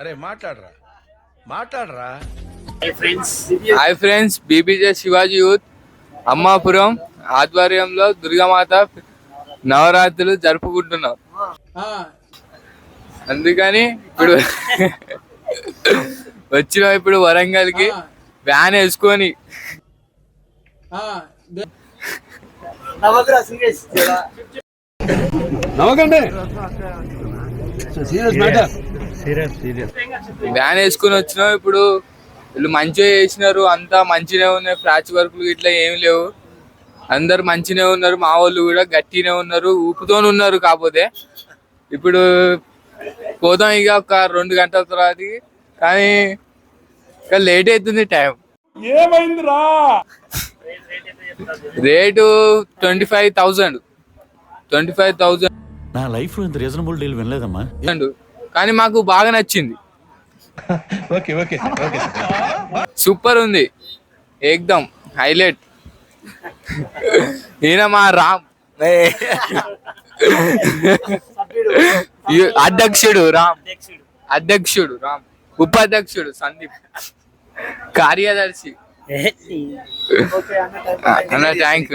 అరే మాట్లాడరా. మాట్లాడరా. Friends hi friends BBJ Shivaji youth Ammapuram ఆధ్వర్యంలో దుర్గామాత నవరాత్రులు జరుపుకుంటున్నాం. అందుకని ఇప్పుడు వచ్చిన ఇప్పుడు వరంగల్కి. వ్యాన్ వేసుకొని. వ్యాన్ వేసుకొని వచ్చినాం ఇప్పుడు. వీళ్ళు మంచిగా చేసినారు. అంతా మంచిగా ఉన్నాయి. ఫ్రాచ్ వర్క్లు ఇట్లా ఏమి లేవు. అందరు మంచిగా ఉన్నారు. మా వాళ్ళు కూడా గట్టినే ఉన్నారు. ఊపుతోనే ఉన్నారు కాకపోతే. ఇప్పుడు పోదాం ఇక ఒక రెండు గంటల తర్వాత కానీ ఇంకా లేట్ అవుతుంది time. Rate twenty five thousand. Twenty five thousand. నా లైఫ్లో ఇంత రీజనబుల్ డీల్ వినలేదమ్మా. కానీ మాకు బాగా నచ్చింది. Okay okay okay. సూపర్ ఉంది. ఏకదం హైలైట్. ఈయన మా రామ్. అధ్యక్షుడు రామ్. అధ్యక్షుడు రామ్. ఉపాధ్యక్షుడు సందీప్. కార్యదర్శి. అన్న థ్యాంక్